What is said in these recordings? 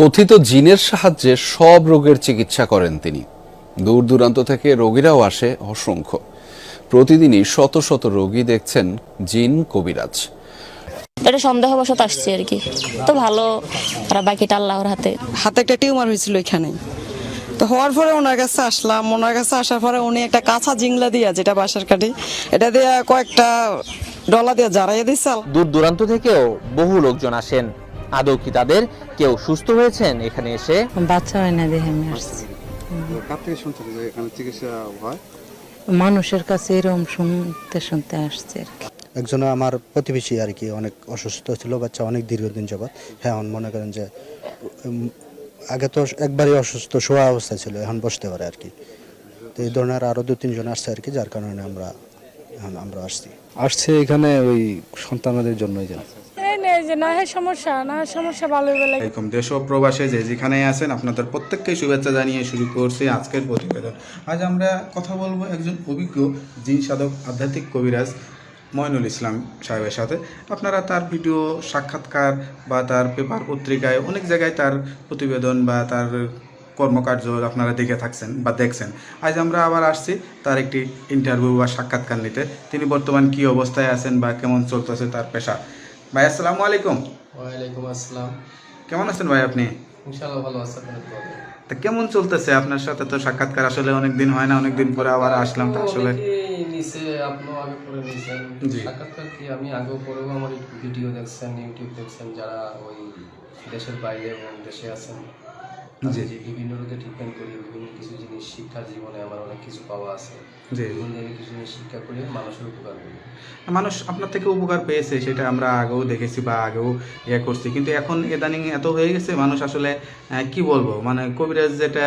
কথিত জিনের সাহায্যে সব রোগের চিকিৎসা করেন তিনি। দূর দূরান্ত থেকে রোগীরাও আসে অসংখ্য। প্রতিদিনই শত শত রোগী দেখছেন জিন কবিরাজ। এটা সন্দেহবশত আসছে আর কি। তো ভালো আর বাকিটা আল্লাহর হাতে। হাতে একটা টিউমার হয়েছিল এখানে। তো হওয়ার পরে ওনার কাছে আসলাম। ওনার কাছে আসার পরে উনি একটা কাঁচা জিংলা দিয়া যেটা বাসার কাঠি এটা দিয়ে কয়েকটা ডলা দিয়ে জারাইয়া দিচ্ছে দূর দূরান্ত থেকেও বহু লোকজন আসেন। আদৌ কি তাদের কেউ সুস্থ হয়েছেন? এখানে এসে বাচ্চা হয় না দেখে আমি আসছি। কার থেকে শুনছেন যে এখানে চিকিৎসা হয়? মানুষের কাছে এরকম শুনতে শুনতে আসছে আর কি। একজন আমার প্রতিবেশী আর কি অনেক অসুস্থ ছিল বাচ্চা অনেক দীর্ঘদিন যাবৎ। হ্যাঁ এখন মনে করেন যে আগে তো একবারই অসুস্থ শোয়া অবস্থায় ছিল এখন বসতে পারে আর কি। তো এই ধরনের আরও দু তিনজন আসছে আর কি যার কারণে আমরা এখন আমরা আসছি। আসছে এখানে ওই সন্তানদের জন্যই যেন। যে না হয় সমস্যা না হয় সমস্যা ভালো আলাইকুম দেশ ও প্রবাসে যে যেখানেই আছেন আপনাদের প্রত্যেককে শুভেচ্ছা জানিয়ে শুরু করছি আজকের প্রতিবেদন। আজ আমরা কথা বলব একজন অভিজ্ঞ জিন সাধক আধ্যাত্মিক কবিরাজ ময়নুল ইসলাম সাহেবের সাথে। আপনারা তার ভিডিও সাক্ষাৎকার বা তার পেপার পত্রিকায় অনেক জায়গায় তার প্রতিবেদন বা তার কর্মকার্য আপনারা দেখে থাকছেন বা দেখছেন। আজ আমরা আবার আসছি তার একটি ইন্টারভিউ বা সাক্ষাৎকার নিতে। তিনি বর্তমান কি অবস্থায় আছেন বা কেমন চলতেছে তার পেশা। ভাই আসসালামু আলাইকুম। ওয়ালাইকুম আসসালাম। কেমন আছেন ভাই আপনি? ইনশাআল্লাহ ভালো আছেন তা কেমন চলতেছে? আপনার সাথে তো সাক্ষাৎকার আসলে অনেক দিন হয় না অনেক দিন পরে আবার আসলাম তো আসলে নিচে আপনিও আগে পরে নিছেন। সাক্ষাৎকার কি? আমি আগে পরেও আমার ভিডিও দেখছেন ইউটিউব দেখছেন যারা ওই দেশের বাইরে এবং দেশে আছেন। যে বিভিন্ন রোগে ট্রিটমেন্ট করি বিভিন্ন কিছু জিনিস শিক্ষার জীবনে আমার অনেক কিছু পাওয়া আছে। জি। কিছু জিনিস শিক্ষা করে মানুষের উপকার করি। মানুষ আপনার থেকে উপকার পেয়েছে সেটা আমরা আগেও দেখেছি বা আগেও ইয়ে করছি। কিন্তু এখন ইদানিং এত হয়ে গেছে মানুষ আসলে কি বলব? মানে কবিরাজ যেটা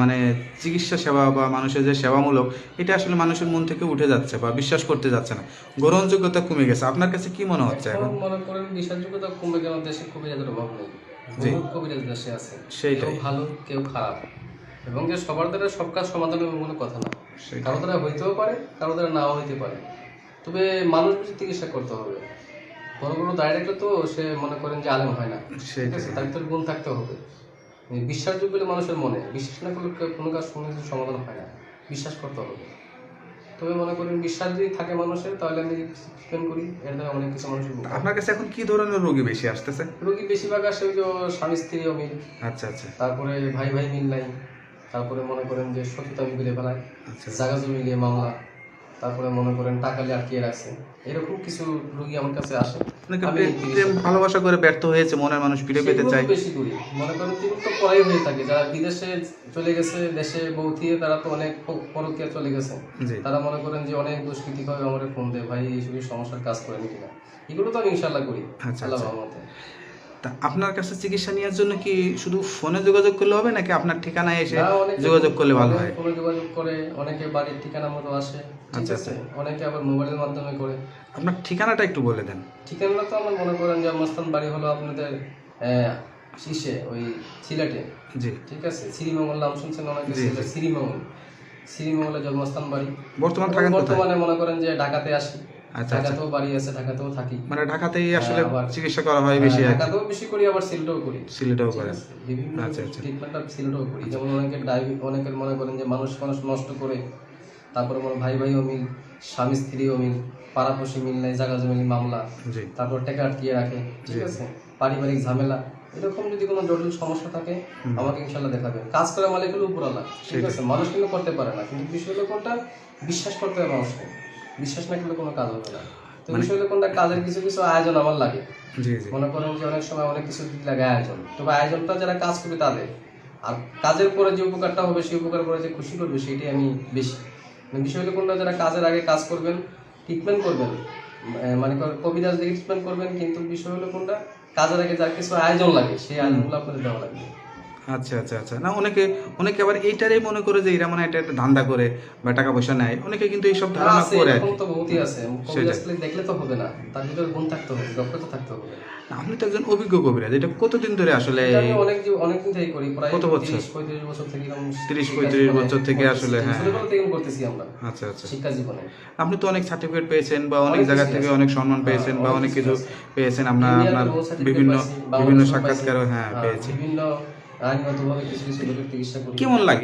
মানে চিকিৎসা সেবা বা মানুষের যে সেবামূলক এটা আসলে মানুষের মন থেকে উঠে যাচ্ছে বা বিশ্বাস করতে যাচ্ছে না। গ্রহণযোগ্যতা কমে গেছে। আপনার কাছে কি মনে হচ্ছে এখন? মনে করেন বিশ্বাসযোগ্যতা কমে গেল দেশে কবিরাজের অভাব নেই। বহু কবিরাজ দেশে আছে। কেউ ভালো কেউ খারাপ। এবং যে সবার দ্বারা সব কাজ সমাধান হবে কোনো কথা না। কারও দ্বারা হইতেও পারে কারও দ্বারা নাও হইতে পারে। তবে মানুষ চিকিৎসা করতে হবে। বড় বড় ডাইরেক্টর তো সে মনে করেন যে আলেম হয় না। তার ভিতরে গুণ থাকতে হবে। বিশ্বাসযোগ্য মানুষের মনে বিশ্বাস না করলে কোনো কাজ সমাধান হয় না। বিশ্বাস করতে হবে। তবে মনে করেন বিশ্বাস যদি থাকে মানুষের তাহলে আমি ট্রিটমেন্ট করি এর দ্বারা অনেক কিছু মানুষের উপকার আপনার কাছে এখন কি ধরনের রোগী বেশি আসতেছে? রোগী বেশিরভাগ আসে ওই যে স্বামী স্ত্রী অমিল আচ্ছা আচ্ছা। তারপরে ভাই ভাই মিল নাই। তারপরে মনে করেন যে সততা মিলে ফেলায় আচ্ছা। জাগা জমি নিয়ে মামলা। তারপরে মনে করেন টাকা নিয়ে আটকিয়ে রাখছে এরকম কিছু রোগী আমার কাছে আসে। প্রেম- ভালোবাসা করে ব্যর্থ হয়েছে মনের মানুষ ফিরে পেতে চায়। বেশি করি মনে করেন তিনি তো পড়াই হয়ে থাকে। যারা বিদেশে চলে গেছে দেশে বৌথিয়ে তারা তো অনেক পরকীয়া চলে গেছে। তারা মনে করেন যে অনেক দুষ্কৃতি ভাবে আমার ফোন দেয় ভাই এইসব সমস্যার কাজ করেন কিনা? এগুলো তো আমি ইনশাল্লাহ করি। আচ্ছা, আল্লাহ আচ্ছা। রহমতে। তা আপনার কাছে চিকিৎসা নেওয়ার জন্য কি শুধু ফোনে যোগাযোগ করলে হবে নাকি আপনার ঠিকানায় এসে যোগাযোগ করলে ভালো হয়? ফোনে যোগাযোগ করে অনেকে বাড়ির ঠিকানা মতো আসে আচ্ছা আচ্ছা, অনেকে আবার মোবাইলের মাধ্যমে করে। আপনার ঠিকানাটা একটু বলে দেন। ঠিকানাটা তো আমার মনে করেন যে অবস্থান বাড়ি হলো আপনাদের শীষে ওই সিলেটে জি। ঠিক আছে? শ্রীমঙ্গল নাম শুনছেন অনেকে? শ্রীমঙ্গল। শ্রীমঙ্গলে জন্মস্থান বাড়ি। বর্তমান বর্তমানে মনে করেন যে ঢাকাতে আসি। আচ্ছা, ঢাকাতেও বাড়ি আছে ঢাকাতেও থাকি। মানে ঢাকাতেই আসলে হ্যাঁ, চিকিৎসা করা হয় বেশি। ঢাকাতেও বেশি করি আবার সিলেটেও করি। সিলেটেও ঠিক বিভিন্ন আচ্ছা, আচ্ছা। ট্রিটমেন্টটা সিলেটেও করি। যেমন ডায়াবেটিস অনেকের মনে করেন যে মানুষ মানুষ নষ্ট করে তারপরে মনে ভাই ভাই অমিল স্বামী স্ত্রী অমিল পাড়াপড়শি মিল নেই জায়গা জমি মামলা তারপর টাকা আটকিয়ে রাখে ঠিক আছে? পারিবারিক ঝামেলা এরকম যদি কোনো জটিল সমস্যা থাকে আমাকে ইনশাল্লাহ দেখাবে কাজ করে মালিক হলো উপরালা ঠিক আছে? মানুষ কিন্তু করতে পারে না কিন্তু বিষয় হলো কোনটা? বিশ্বাস করতে হবে মানুষকে। বিশ্বাস না করলে কোনো কাজ হবে না। তো বিষয় হলো কোনটা কাজের কিছু কিছু আয়োজন আমার লাগে। মনে করেন যে অনেক সময় অনেক কিছু লাগে আয়োজন। তবে আয়োজনটা যারা কাজ করবে তাদের। আর কাজের পরে যে উপকারটা হবে সেই উপকার করে যে খুশি করবে সেটাই আমি বেশি। মানে বিষয় কোনটা যারা কাজের আগে কাজ করবেন ট্রিটমেন্ট করবেন। মানে কবিতা কবিরাজ ট্রিটমেন্ট করবেন কিন্তু বিষয় হলো কোনটা? কাজের আগে যার কিছু আয়োজন লাগে সেই আয়োজনগুলো আপনাদের দেওয়া লাগবে। আচ্ছা আচ্ছা আচ্ছা। না অনেকে অনেকে আবার এইটারই মনে করে যে এরা মানে এটা একটা ধান্দা করে বা টাকা পয়সা নেয়। অনেকে কিন্তু এইসব ধারণা করে আর তো বহুতই আছে। দেখলে তো হবে না। তার ভিতরে গুণ থাকতে হবে দক্ষতা থাকতে হবে। আপনি তো একজন অভিজ্ঞ কবিরাজ এটা কতদিন ধরে আসলে আমি অনেক যে- অনেকদিন থেকেই করি প্রায় কত বছর? 35 বছর থেকে এরকম 30 35 বছর থেকে আসলে, হ্যাঁ। থেকে করতেছি আমরা। আচ্ছা আচ্ছা। শিক্ষা জীবনে। আপনি তো অনেক সার্টিফিকেট পেয়েছেন বা অনেক অনেক জায়গা থেকে অনেক সম্মান হ্যাঁ, পেয়েছেন বা অনেক অনেক কিছু পেয়েছেন। আপনার আপনার বিভিন্ন বিভিন্ন সাক্ষাৎকারও হ্যাঁ হ্যাঁ, পেয়েছি। বিভিন্ন আইনগতভাবে কিছু কিছু লোকের চিকিৎসা করি। কেমন লাগে?